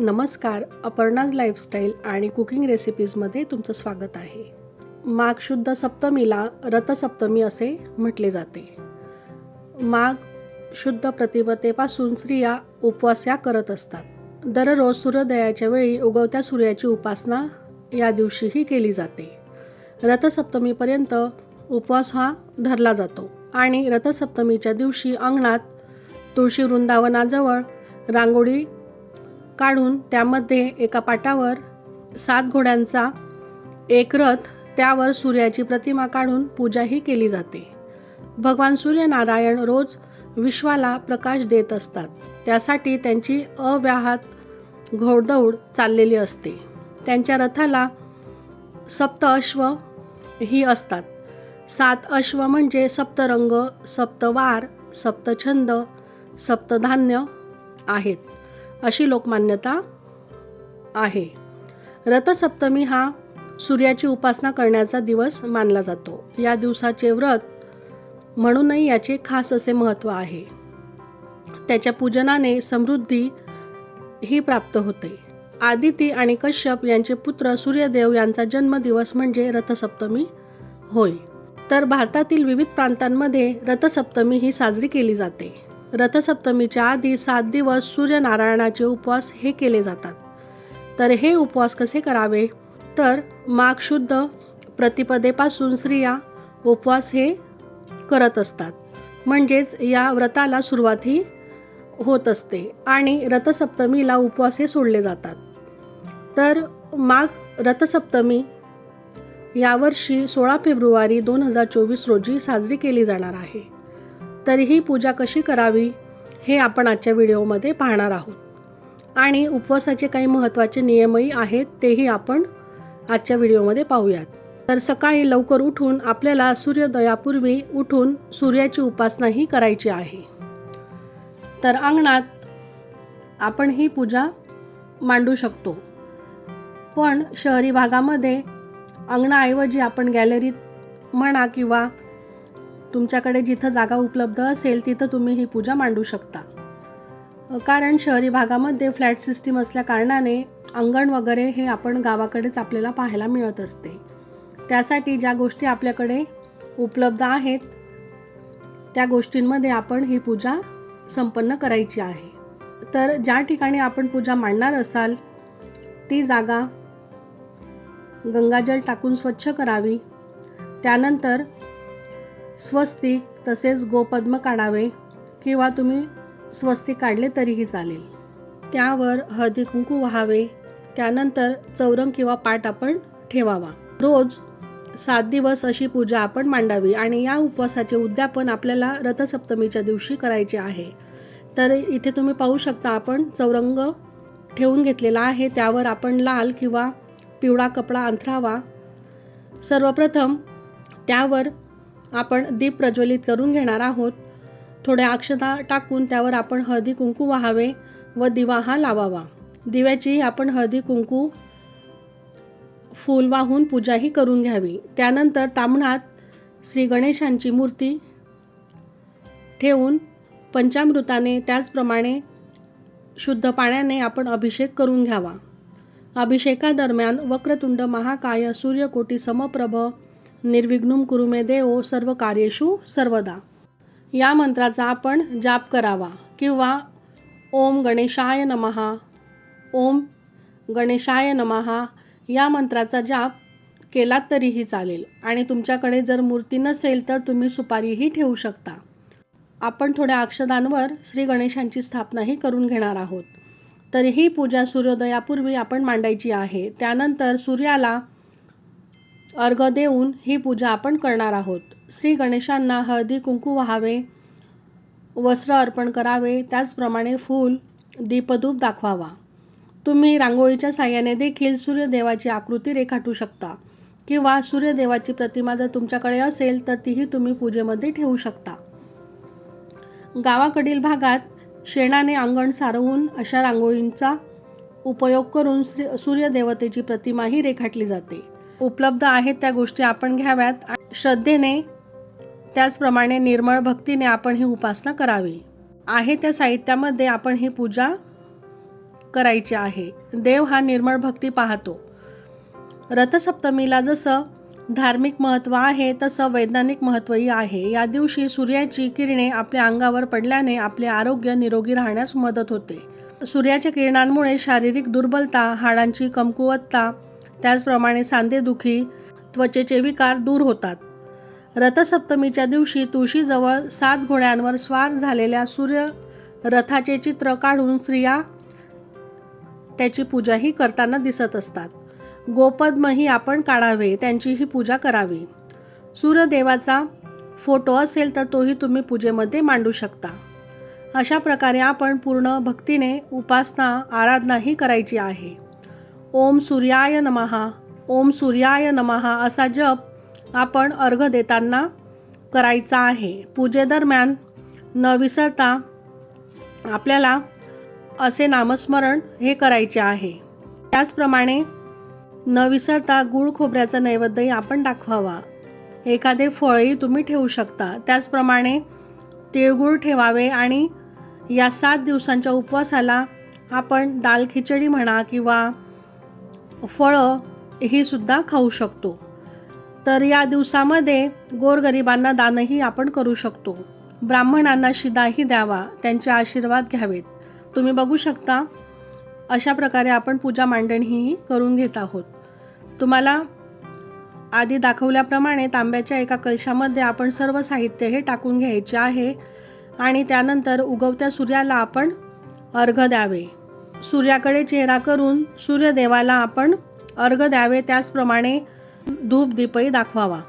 नमस्कार अपर्णाज लाईफस्टाईल आणि कुकिंग रेसिपीजमध्ये तुमचं स्वागत आहे. माघ शुद्ध सप्तमीला रथसप्तमी असे म्हटले जाते. माघ शुद्ध प्रतिपदेपासून स्त्रिया उपवास या करत असतात. दररोज सूर्योदयाच्या वेळी उगवत्या सूर्याची उपासना या दिवशीही केली जाते. रथसप्तमीपर्यंत उपवास हा धरला जातो आणि रथसप्तमीच्या दिवशी अंगणात तुळशी वृंदावनाजवळ रांगोळी काढून त्यामध्ये एका पाटावर सात घोड्यांचा एक रथ त्यावर सूर्याची प्रतिमा काढून पूजाही केली जाते. भगवान सूर्यनारायण रोज विश्वाला प्रकाश देत असतात. त्यासाठी त्यांची अव्याहात घोडदौड चाललेली असते. त्यांच्या रथाला सप्त अश्व ही असतात. सात अश्व म्हणजे सप्तरंग सप्तवार सप्तछंद सप्तधान्य आहेत. अशी लोकमान्यता आहे. रथसप्तमी हा सूर्याची उपासना करण्याचा दिवस मानला जातो. या दिवसाचे व्रत म्हणूनही याचे खास असे महत्त्व आहे. त्याच्या पूजनाने समृद्धी ही प्राप्त होते. आदिती आणि कश्यप यांचे पुत्र सूर्यदेव यांचा जन्मदिवस म्हणजे रथसप्तमी होय. तर भारतातील विविध प्रांतांमध्ये रथसप्तमी ही साजरी केली जाते. रथसप्तमीच्या आधी सात दिवस सूर्यनारायणाचे उपवास हे केले जातात. तर हे उपवास कसे करावे? तर माघ शुद्ध प्रतिपदेपासून स्त्रिया उपवास हे करत असतात. म्हणजेच या व्रताला सुरुवात ही होत असते आणि रथसप्तमीला उपवास हे सोडले जातात. तर माघ रथसप्तमी यावर्षी सोळा फेब्रुवारी दोन हजार चोवीस रोजी साजरी केली जाणार आहे. तरीही ही पूजा कशी करावी हे आपण आजच्या व्हिडिओमध्ये पाहणार आहोत. आणि उपवासाचे काही महत्त्वाचे नियमही आहेत तेही आपण आजच्या व्हिडिओमध्ये पाहूयात. तर सकाळी लवकर उठून आपल्याला सूर्योदयापूर्वी उठून सूर्याची उपासनाही करायची आहे. तर अंगणात आपण ही पूजा मांडू शकतो. पण शहरी भागामध्ये अंगणाऐवजी आपण गॅलरीत म्हणा किंवा तुमच्याकडे जिथं जागा उपलब्ध असेल तिथं तुम्ही ही पूजा मांडू शकता. कारण शहरी भागामध्ये फ्लॅट सिस्टीम असल्याकारणाने अंगण वगैरे हे आपण गावाकडेच आपल्याला पाहायला मिळत असते. त्यासाठी ज्या गोष्टी आपल्याकडे उपलब्ध आहेत त्या गोष्टींमध्ये आपण ही पूजा संपन्न करायची आहे. तर ज्या ठिकाणी आपण पूजा मांडणार असाल ती जागा गंगाजल टाकून स्वच्छ करावी. त्यानंतर स्वस्तिक तसेच गोपद्म काढावे किंवा तुम्ही स्वस्तिक काढले तरीही चालेल. त्यावर हळदी कुंकू व्हावे. त्यानंतर चौरंग किंवा पाठ आपण ठेवावा. रोज सात दिवस अशी पूजा आपण मांडावी आणि या उपवासाचे उद्यापन आपल्याला रथसप्तमीच्या दिवशी करायचे आहे. तर इथे तुम्ही पाहू शकता आपण चौरंग ठेवून घेतलेला आहे. त्यावर आपण लाल किंवा पिवळा कपडा अंथरावा. सर्वप्रथम त्यावर आपण दीप प्रज्वलित करून घेणार आहोत. थोड्या अक्षता टाकून त्यावर आपण हळदी कुंकू वाहावे व दिवा हा लावावा. दिव्याची आपण हळदी कुंकू फूल वाहून पूजाही करून घ्यावी. त्यानंतर तांबणात श्री गणेशांची मूर्ती ठेवून पंचामृताने त्याचप्रमाणे शुद्ध पाण्याने आपण अभिषेक करून घ्यावा. अभिषेकादरम्यान वक्रतुंड महाकाय सूर्यकोटी समप्रभ निर्विघ्नुम कुरुमे देव सर्व कार्येषु सर्वदा. या मंत्राचा आपण जाप करावा किंवा ओम गणेशाय नमहा ओम गणेशाय नमहा या मंत्राचा जाप केलात तरीही चालेल. आणि तुमच्याकडे जर मूर्ती नसेल तर तुम्ही सुपारीही ठेवू शकता. आपण थोड्या अक्षदांवर श्री गणेशांची स्थापनाही करून घेणार आहोत. तर ही पूजा सूर्योदयापूर्वी आपण मांडायची आहे. त्यानंतर सूर्याला अर्घ देऊन ही पूजा आपण करणार आहोत. श्री गणेशांना हळदी कुंकू व्हावे वस्त्र अर्पण करावे त्याचप्रमाणे फूल दीपधूप दाखवावा. तुम्ही रांगोळीच्या साह्याने देखील सूर्यदेवाची आकृती रेखाटू शकता किंवा सूर्यदेवाची प्रतिमा जर तुमच्याकडे असेल तर तीही तुम्ही पूजेमध्ये ठेवू शकता. गावाकडील भागात शेणाने अंगण सारवून अशा रांगोळींचा उपयोग करून श्री सूर्यदेवतेची प्रतिमाही रेखाटली जाते. उपलब्ध आहेत त्या गोष्टी आपण घ्याव्यात. श्रद्धेने त्याचप्रमाणे निर्मळ भक्तीने आपण ही उपासना करावी. आहे त्या साहित्यामध्ये आपण ही पूजा करायची आहे. देव हा निर्मळ भक्ती पाहतो. रथसप्तमीला जसं धार्मिक महत्त्व आहे तसं वैज्ञानिक महत्त्वही आहे. या दिवशी सूर्याची किरणे आपल्या अंगावर पडल्याने आपले आरोग्य निरोगी राहण्यास मदत होते. सूर्याच्या किरणांमुळे शारीरिक दुर्बलता हाडांची कमकुवतता त्याचप्रमाणे सांधेदुखी त्वचेचे विकार दूर होतात. रथसप्तमीच्या दिवशी तुळशीजवळ सात घोड्यांवर स्वार झालेल्या सूर्य रथाचे चित्र काढून स्त्रिया त्याची पूजाही करताना दिसत असतात. गोपद्मही आपण काढावे त्यांचीही पूजा करावी. सूर्यदेवाचा फोटो असेल तर तोही तुम्ही पूजेमध्ये मांडू शकता. अशा प्रकारे आपण पूर्ण भक्तीने उपासना आराधनाही करायची आहे. ओम सूर्याय नमहा ओम सूर्याय नमहा असा जप आपण अर्घ देताना करायचा आहे. पूजेदरम्यान न विसरता आपल्याला असे नामस्मरण हे करायचे आहे. त्याचप्रमाणे न विसरता गुळ खोबऱ्याचा नैवेद्यही आपण दाखवावा. एखादे फळही तुम्ही ठेवू शकता. त्याचप्रमाणे तिळगुळ ठेवावे आणि या सात दिवसांच्या उपवासाला आपण दाल खिचडी म्हणा किंवा फळं ही सुद्धा खाऊ शकतो. तर या दिवसामध्ये गोरगरिबांना दानही आपण करू शकतो. ब्राह्मणांना शिदाही द्यावा त्यांचे आशीर्वाद घ्यावेत. तुम्ही बघू शकता अशा प्रकारे आपण पूजा मांडणीही करून घेत आहोत. तुम्हाला आधी दाखवल्याप्रमाणे तांब्याच्या एका कलशामध्ये आपण सर्व साहित्य हे टाकून घ्यायचे आहे आणि त्यानंतर उगवत्या सूर्याला आपण अर्घ द्यावे. सूर्याकडे चेहरा करून सूर्यदेवाला आपण अर्घ द्यावे त्याचप्रमाणे धूप दीपही दाखवावा.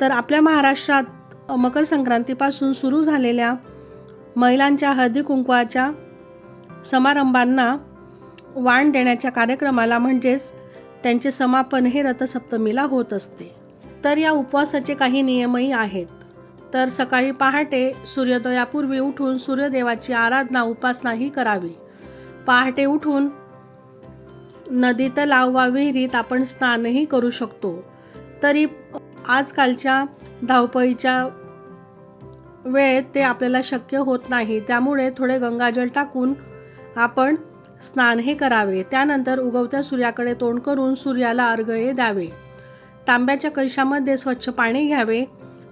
तर आपल्या महाराष्ट्रात मकर संक्रांतीपासून सुरू झालेल्या महिलांच्या हळदी कुंकवाच्या समारंभांना वाण देण्याच्या कार्यक्रमाला म्हणजेच त्यांचे समापन हे रथसप्तमीला होत असते. तर या उपवासाचे काही नियमही आहेत. तर सकाळी पहाटे सूर्योदयापूर्वी उठून सूर्यदेवाची आराधना उपासनाही करावी. पहाटे उठून नदी तलाव वा विहिरीत आपण स्नानही करू शकतो. तरी आजकालच्या धावपळीच्या वेळेत ते आपल्याला शक्य होत नाही. त्यामुळे थोडे गंगाजल टाकून आपण स्नान हे करावे. त्यानंतर उगवत्या सूर्याकडे तोंड करून सूर्याला अर्घये द्यावे. तांब्याच्या कलशामध्ये स्वच्छ पाणी घ्यावे.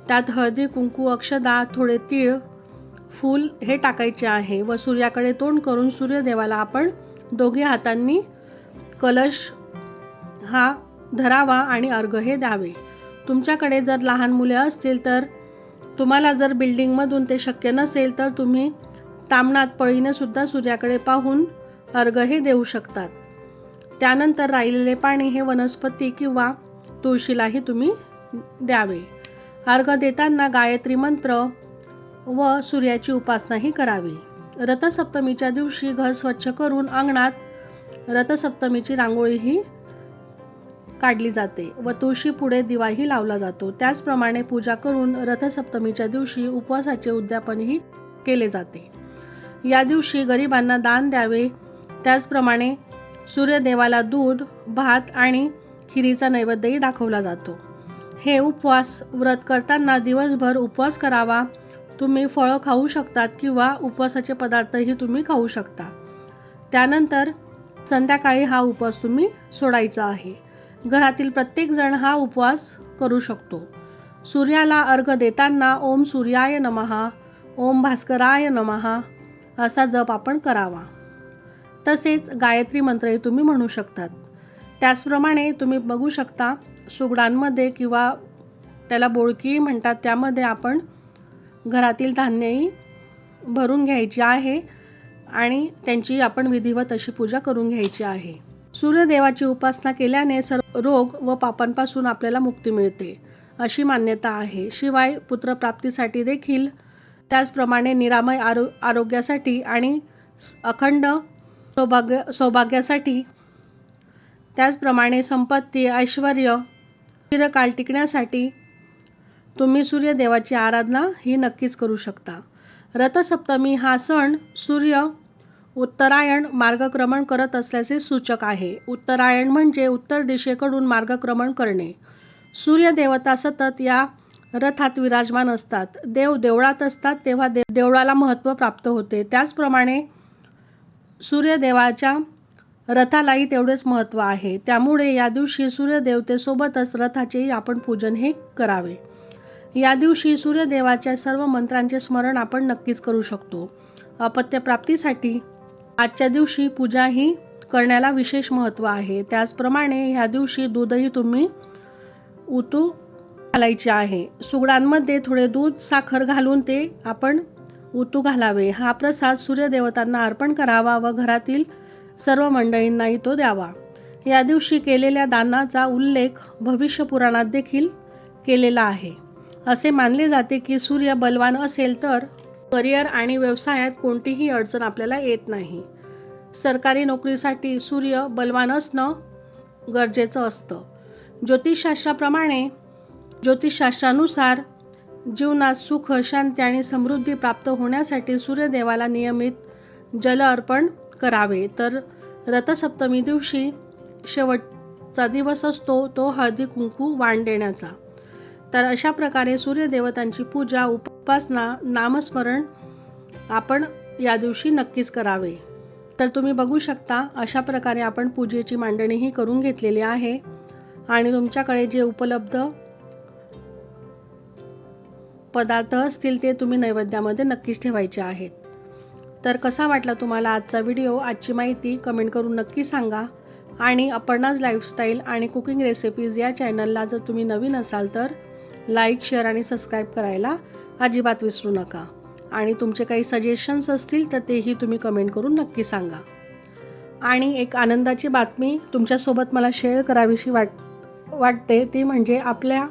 त्यात हळदी कुंकू अक्षदा थोडे तीळ फूल हे टाकायचे आहे व सूर्याकडे तोंड करून सूर्यदेवाला आपण दोघे हातांनी कलश हा धरावा आणि अर्घ हे द्यावे. तुमच्याकडे जर लहान मुले असतील तर तुम्हाला जर बिल्डिंगमधून ते शक्य नसेल तर तुम्ही तामणात पळीने सुद्धा सूर्याकडे पाहून अर्घ हे देऊ शकतात. त्यानंतर राहिलेले पाणी हे वनस्पती किंवा तुळशीलाही तुम्ही द्यावे. अर्घ देताना गायत्री मंत्र व सूर्याची उपासनाही करावी. रथसप्तमीच्या दिवशी घर स्वच्छ करून अंगणात रथसप्तमीची रांगोळीही काढली जाते व तुळशी पुढे दिवाही लावला जातो. त्याचप्रमाणे पूजा करून रथसप्तमीच्या दिवशी उपवासाचे उद्यापनही केले जाते. या दिवशी गरिबांना दान द्यावे. त्याचप्रमाणे सूर्यदेवाला दूध भात आणि खिरीचा नैवेद्यही दाखवला जातो. हे उपवास व्रत करताना दिवसभर उपवास करावा. तुम्ही फळं खाऊ शकतात किंवा उपवासाचे पदार्थही तुम्ही खाऊ शकता. त्यानंतर संध्याकाळी हा उपवास तुम्ही सोडायचा आहे. घरातील प्रत्येकजण हा उपवास करू शकतो. सूर्याला अर्घ देताना ओम सूर्याय नमहा ओम भास्कराय नमहा असा जप आपण करावा. तसेच गायत्री मंत्रही तुम्ही म्हणू शकतात. त्याचप्रमाणे तुम्ही बघू शकता सुगडांमध्ये किंवा त्याला बोळकी म्हणतात त्यामध्ये आपण घरातील धान्यही भरून घ्यायची आहे आणि त्यांची आपण विधिवत अशी पूजा करून घ्यायची आहे. सूर्यदेवाची उपासना केल्याने सर्व रोग व पापांपासून आपल्याला मुक्ती मिळते अशी मान्यता आहे. शिवाय पुत्रप्राप्तीसाठी देखील त्याचप्रमाणे निरामय आरो आरोग्यासाठी आणि अखंड सौभाग्य सौभाग्यासाठी त्याचप्रमाणे संपत्ती ऐश्वर चिरकाल टिकण्यासाठी तुम्ही सूर्यदेवाची आराधना ही नक्कीच करू शकता. रथसप्तमी हा सण सूर्य उत्तरायण मार्गक्रमण करत असल्याचे सूचक आहे. उत्तरायण म्हणजे उत्तर दिशेकडून मार्गक्रमण करणे. सूर्यदेवता सतत या रथात विराजमान असतात. देव देवळात असतात तेव्हा दे देवळाला महत्त्व प्राप्त होते. त्याचप्रमाणे सूर्यदेवाच्या रथालाही तेवढेच महत्त्व आहे. त्यामुळे या दिवशी सूर्यदेवतेसोबतच रथाचेही आपण पूजन हे करावे. या दिवशी सूर्यदेवाच्या सर्व मंत्रांचे स्मरण आपण नक्कीच करू शकतो. अपत्यप्राप्तीसाठी आजच्या दिवशी पूजा ही करण्याला विशेष महत्त्व आहे. त्याचप्रमाणे ह्या दिवशी दूधही तुम्ही उतू घालायचे आहे. सुगडांमध्ये थोडे दूध साखर घालून ते आपण उतू घालावे. हा प्रसाद सूर्यदेवतांना अर्पण करावा व घरातील सर्व मंडळींनाही तो द्यावा. या दिवशी केलेल्या दानाचा उल्लेख भविष्य पुराणात देखील केलेला आहे. असे मानले जाते की सूर्य बलवान असेल तर करिअर आणि व्यवसायात कोणतीही अडचण आपल्याला येत नाही. सरकारी नोकरीसाठी सूर्य बलवान असणं गरजेचं असतं. ज्योतिषशास्त्राप्रमाणे ज्योतिषशास्त्रानुसार जीवनात सुख शांती आणि समृद्धी प्राप्त होण्यासाठी सूर्यदेवाला नियमित जल अर्पण करावे. तर रथसप्तमी दिवशी शेवटचा दिवस असतो तो हळदी कुंकू वाण देण्याचा. तर अशा प्रकारे सूर्यदेवतांची पूजा उपासना नामस्मरण आपण या दिवशी नक्कीच करावे. तर तुम्ही बघू शकता अशा प्रकारे आपण पूजेची मांडणीही करून घेतलेली आहे. आणि तुमच्याकडे जे उपलब्ध पदार्थ असतील ते तुम्ही नैवेद्यामध्ये नक्कीच ठेवायचे आहेत. तर कसा वाटला तुम्हाला आजचा व्हिडिओ? आजची माहिती कमेंट करून नक्की सांगा. आणि अपर्णाज लाईफस्टाईल आणि कुकिंग रेसिपीज या चॅनलला जर तुम्ही नवीन असाल तर लाईक शेअर आणि सबस्क्राईब करायला अजिबात विसरू नका. आणि तुमचे काही सजेशन्स असतील तर तेही तुम्ही कमेंट करून नक्की सांगा. आणि एक आनंदाची बातमी तुमच्यासोबत मला शेअर करावीशी वाट वाटते. ती म्हणजे आपल्या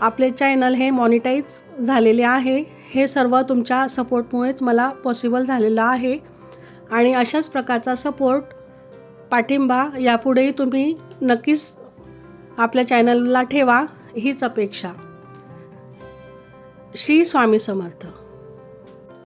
आपले चॅनल हे मॉनिटाईज झालेले आहे. हे सर्व तुमच्या सपोर्टमुळेच मला पॉसिबल झालेलं आहे. आणि अशाच प्रकारचा सपोर्ट पाठिंबा यापुढेही तुम्ही नक्कीच आपल्या चॅनलला ठेवा. हीच अपेक्षा. श्री स्वामी समर्थ.